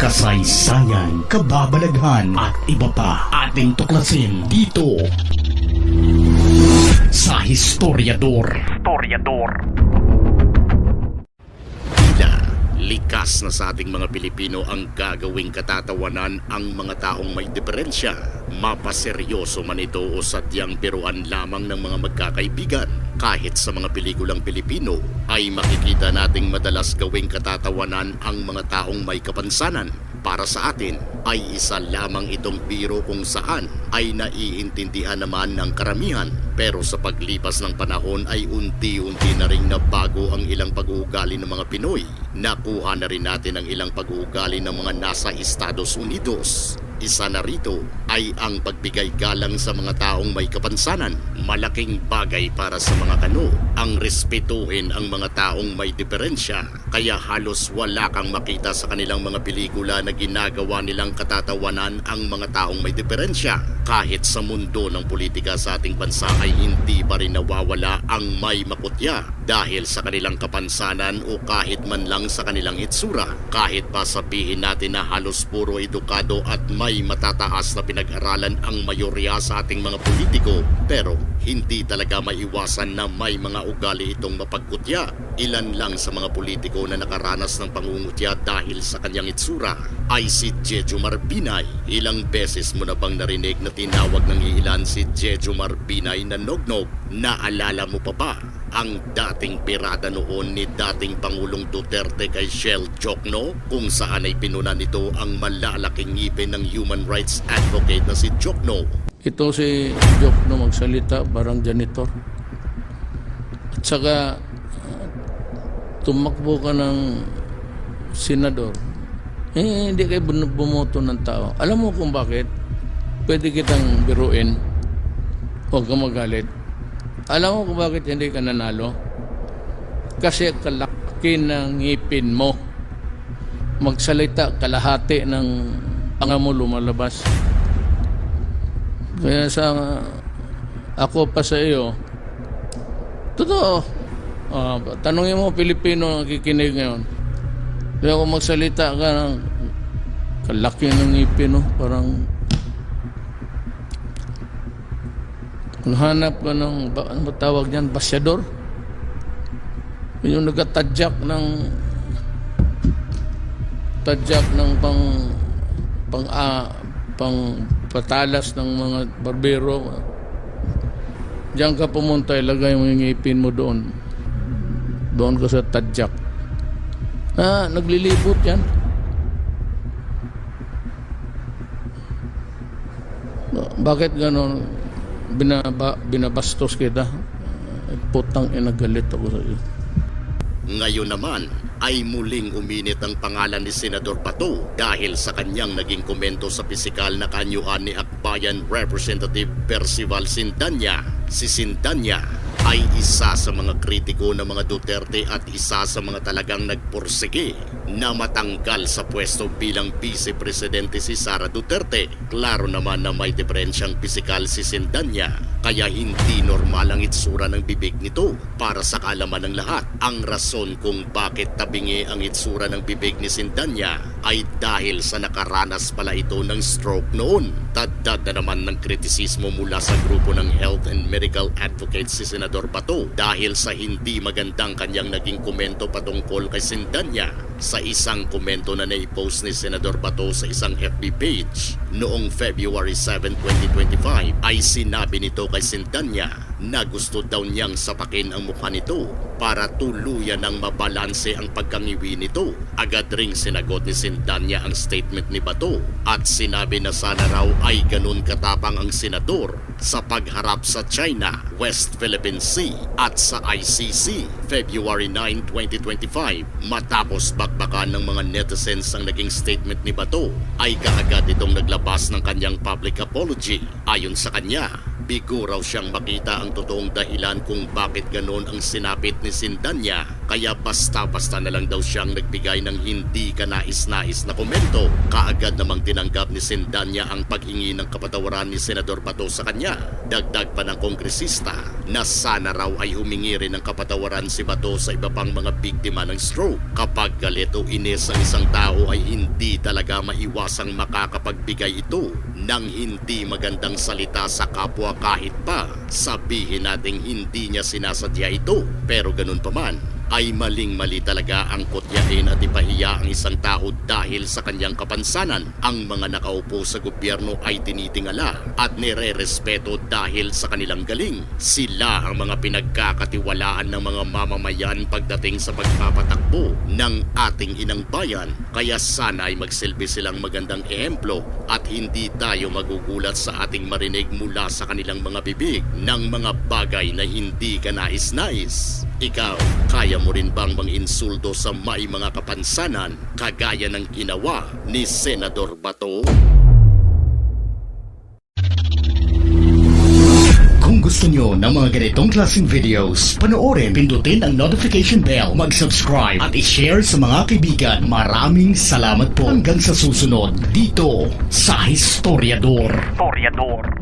kasaysayan, kababalaghan at iba pa ating tuklasin dito sa Historiador. Historiador. Tila, likas na sa ating mga Pilipino ang gagawing katatawanan ang mga taong may diferensya. Mapaseryoso man ito o sadyang biruan lamang ng mga magkakaibigan. Kahit sa mga pelikulang Pilipino ay makikita nating madalas gawing katatawanan ang mga taong may kapansanan. Para sa atin ay isa lamang itong biro kung saan ay naiintindihan naman ng karamihan. Pero sa paglipas ng panahon ay unti-unti na rin nabago ang ilang pag-uugali ng mga Pinoy. Nakuha na rin natin ang ilang pag-uugali ng mga nasa Estados Unidos. Isa na rito ay ang pagbigay galang sa mga taong may kapansanan. Malaking bagay para sa mga kano ang respetuhin ang mga taong may diferensya. Kaya halos wala kang makita sa kanilang mga pelikula na ginagawa nilang katatawanan ang mga taong may diferensya. Kahit sa mundo ng politika sa ating bansa ay hindi pa rin nawawala ang may makutya dahil sa kanilang kapansanan o kahit man lang sa kanilang itsura. Kahit pa sabihin natin na halos puro edukado at may matataas na pinag-aralan ang mayorya sa ating mga politiko, pero hindi talaga maiwasan na may mga ugali itong mapagkutya. Ilan lang sa mga politiko na nakaranas ng pangungutya dahil sa kanyang itsura ay si Jejo Marbinay. Ilang beses mo na bang narinig na tinawag ng ilan si Jejo Marbinay na nognog? Naalala mo pa ba ang dating pirada noon ni dating Pangulong Duterte kay Shell Jokno kung saan ay pinunan nito ang malalaking ngipin ng human rights advocate na si Jokno. Ito si Joke no magsalita, parang janitor. At saka, tumakbo ka ng senador. Eh, hindi kayo bumoto ng tao. Alam mo kung bakit? Pwede kitang biruin. Huwag kang magalit. Alam mo kung bakit hindi ka nanalo? Kasi kalaki ng ngipin mo. Magsalita, kalahati ng panga mo lumalabas. Kaya sa ako pa sa iyo, totoo. Ah, tanongin mo Pilipino ang kikinig ngayon. Kaya kung magsalita ka ng kalaki ng ngipin, no? parang kung hanap ka ng, ano ba tawag niyan, basyador. Yun Yung nagtatadyak ng tadyak ng pang pang ah, pang patalas ng mga barbero. Diyan ka pumunta, ilagay mo yung ngipin mo doon. Doon ka sa tadyak. Ah, naglilibot yan. Ba- Bakit ganon? Binaba, binabastos kita. Putang inagalit ako sa iyo. Ngayon naman ay muling uminit ang pangalan ni Senador Pato dahil sa kanyang naging komento sa pisikal na kanyuhan ni Akbayan Representative Percival Sindanya. Si Sindanya ay isa sa mga kritiko ng mga Duterte at isa sa mga talagang nagpursige na matanggal sa pwesto bilang Vice Presidente si Sara Duterte. Klaro naman na may diferensyang pisikal si Sindanya kaya hindi normal ang itsura ng bibig nito. Para sa kaalaman ng lahat, ang rason kung bakit tabingi ang itsura ng bibig ni Sindanya ay dahil sa nakaranas pala ito ng stroke noon. Taddad na naman ng kritisismo mula sa grupo ng Health and Medical Advocates si Senador Bato dahil sa hindi magandang kanyang naging komento patungkol kay Sindanya sa isang komento na naipost ni Senador Bato sa isang FB page. Noong February 7, 2025 ay sinabi nito kay Sindanya na gusto daw niyang sapakin ang mukha nito para tuluyan ng mabalanse ang pagkangiwi nito. Agad ring sinagot ni Sindanya ang statement ni Bato at sinabi na sana raw ay ganun katapang ang senador sa pagharap sa China, West Philippine Sea at sa ICC. February 9, 2025 matapos bakbakan ng mga netizens ang naging statement ni Bato ay kaagad itong naglabas ng kanyang public apology. Ayon sa kanya, bigo raw siyang makita ang totoong dahilan kung bakit ganon ang sinapit ni Sindanya Kaya basta-basta na lang daw siyang nagbigay ng hindi ka nais-nais na komento. Kaagad namang tinanggap ni Sendanya ang paghingi ng kapatawaran ni Senador Bato sa kanya. Dagdag pa ng kongresista na sana raw ay humingi rin ng kapatawaran si Bato sa iba pang mga biktima ng stroke. Kapag galit o inis ang isang tao ay hindi talaga maiwasang makakapagbigay ito ng hindi magandang salita sa kapwa kahit pa sabihin nating hindi niya sinasadya ito. Pero ganun pa man, ay maling-mali talaga ang kutyain at ipahiya ang isang tao dahil sa kanyang kapansanan. Ang mga nakaupo sa gobyerno ay tinitingala at nire-respeto dahil sa kanilang galing. Sila ang mga pinagkakatiwalaan ng mga mamamayan pagdating sa pagpapatakbo ng ating inang bayan. Kaya sana ay magsilbi silang magandang ehemplo at hindi tayo magugulat sa ating marinig mula sa kanilang mga bibig ng mga bagay na hindi ka nais-nais. Ikaw, kaya mo rin bang manginsulto sa may mga kapansanan kagaya ng ginawa ni Senador Bato? Kung gusto nyo ng mga ganitong klaseng videos, panoorin, pindutin ang notification bell, mag-subscribe at i-share sa mga kaibigan. Maraming salamat po hanggang sa susunod dito sa Historiador. Historiador.